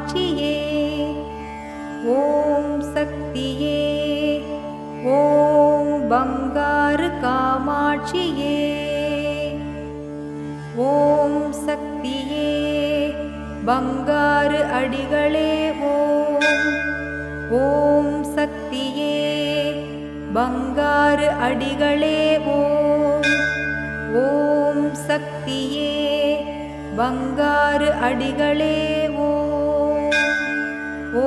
காட்சியே. ஓம் சக்தியே. ஓம் பங்காரு காமாட்சியே. ஓம் சக்தியே. பங்காறு அடிகளே ஓம். ஓம் சக்தியே. பங்காறு அடிகளே ஓம். ஓம் சக்தியே. பங்காறு அடிகளே ஓம். ஓம்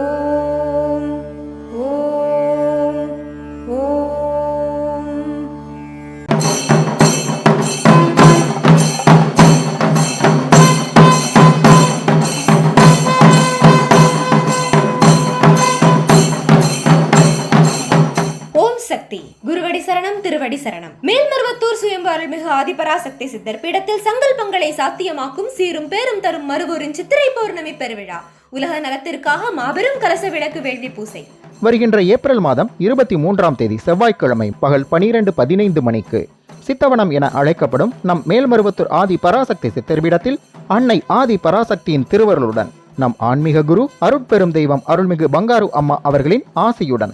சக்தி குருவடி சரணம் திருவடி சரணம். மேல்மருவத்தூர் சுயம்பு அருள்மிகு ஆதிபராசக்தி சித்தர் பீடத்தில் சங்கல்பங்களை சாத்தியமாக்கும் சீரும் பேரும் தரும் மறுவூரின் சித்திரை பௌர்ணமி பெருவிழா. உலக நலத்திற்காக மாபெரும் கலச விளக்கு வேள்வி பூசை. வருகின்ற ஏப்ரல் மாதம் இருபத்தி மூன்றாம் தேதி செவ்வாய்க்கிழமை பகல் பனிரெண்டு பதினைந்து மணிக்கு சித்தவனம் என அழைக்கப்படும் நம் மேல்மருவத்தூர் ஆதி பராசக்தி சித்தர்பீடத்தில் அன்னை ஆதி பராசக்தியின் திருவருளுடன் நம் ஆன்மீக குரு அருட்பெரும் தெய்வம் அருள்மிகு பங்காரு அம்மா அவர்களின் ஆசையுடன்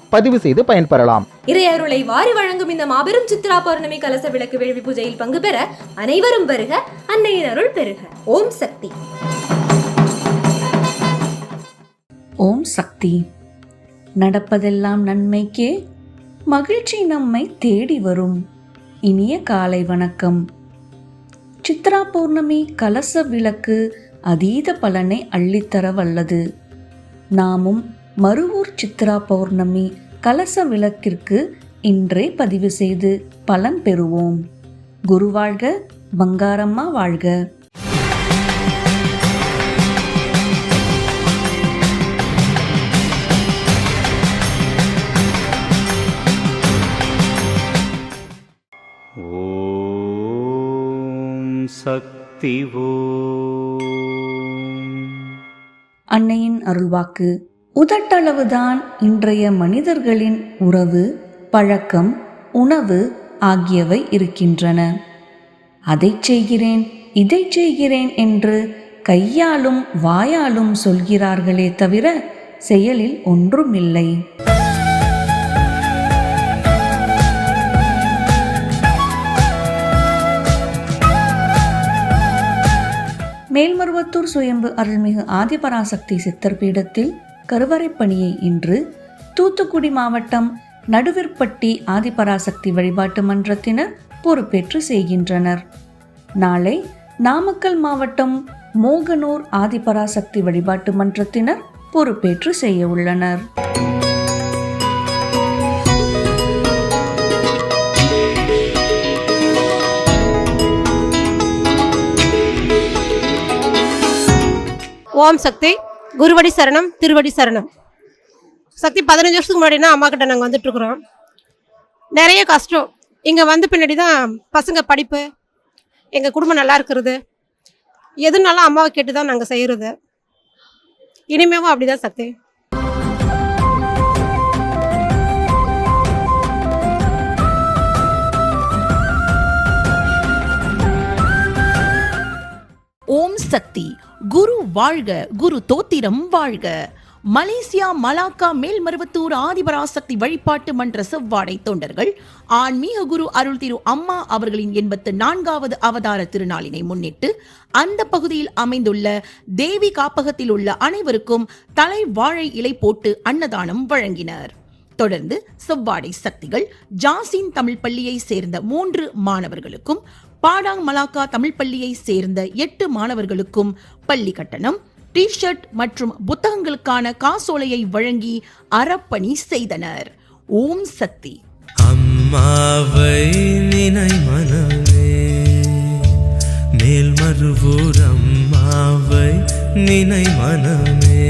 பதிவு செய்து பயன்பெறலாம். இறையருளை வாரி வழங்கும் இந்த மாபெரும் சித்ரா பௌர்ணமி கலச விளக்கு வேள்வி பூஜையில் பங்கு பெற அனைவரும் வருக அன்னையின் அருள் பெறுக ஓம் சக்தி. ஓம் சக்தி. நடப்பதெல்லாம் நன்மைக்கே மகிழ்ச்சி நம்மை தேடி வரும். இனிய காலை வணக்கம். சித்ரா பௌர்ணமி கலச விளக்கு அதீத பலனை அள்ளித்தர வல்லது. நாமும் மறுவூர் சித்ரா பௌர்ணமி கலச விளக்கிற்கு இன்றே பதிவு செய்து பலன் பெறுவோம். குரு வாழ்க பங்காரம்மா வாழ்க. சக்தி அன்னையின் அருள்வாக்கு. உதட்டளவுதான் இன்றைய மனிதர்களின் உறவு பழக்கம் உணவு ஆகியவை இருக்கின்றன. அதைச் செய்கிறேன் இதைச் செய்கிறேன் என்று கையாலும் வாயாலும் சொல்கிறார்களே தவிர செயலில் ஒன்றுமில்லை. மேல்மருவத்தூர் சுயம்பு அருள்மிகு ஆதிபராசக்தி சித்தர் பீடத்தில் கருவறைப் பணியை இன்று தூத்துக்குடி மாவட்டம் நடுவிற்பட்டி ஆதிபராசக்தி வழிபாட்டு மன்றத்தினர் பொறுப்பேற்று செய்கின்றனர். நாளை நாமக்கல் மாவட்டம் மோகனூர் ஆதிபராசக்தி வழிபாட்டு மன்றத்தினர் பொறுப்பேற்று செய்ய உள்ளனர். ஓம் சக்தி. குருவடி சரணம் திருவடி சரணம். சக்தி பதினஞ்சு வருஷத்துக்கு முன்னாடினா அம்மா கிட்ட நாங்கள் வந்துட்டுருக்குறோம் நிறைய கஷ்டம். இங்கே வந்த பின்னாடி தான் பசங்க படிப்பு எங்கள் குடும்பம் நல்லா இருக்கிறது. எதுனாலும் அம்மாவை கேட்டு தான் நாங்கள் செய்கிறது இனிமேவும் அப்படிதான் சக்தி. சக்தி. குரு வாழ்க குரு தோத்திரம் வாழ்க. மலேசியா மலாக்கா மேல்மருவத்தூர் ஆதிபராசக்தி வழிபாட்டு மன்ற செவ்வாடை தொண்டர்கள் ஆன்மீக குரு அருள் திரு அம்மா அவர்களின் எண்பத்து நான்காவது அவதார திருநாளினை முன்னிட்டு அந்த பகுதியில் அமைந்துள்ள தேவி காப்பகத்தில் உள்ள அனைவருக்கும் தலை வாழை இலை போட்டு அன்னதானம் வழங்கினர். தொடர்ந்து செவ்வாடை சக்திகள் ஜாசின் தமிழ் பள்ளியை சேர்ந்த மூன்று மாணவர்களுக்கும் பாடாங் மலாக்கா தமிழ் பள்ளியை சேர்ந்த எட்டு மாணவர்களுக்கும் பள்ளி கட்டணம் டி ஷர்ட் மற்றும் புத்தகங்களுக்கான காசோலையை வழங்கி அறப்பணி செய்தனர். ஓம் சக்தி. அம்மாவை நினை மனமே மேல்மருவூர் அம்மாவை நினை மனமே.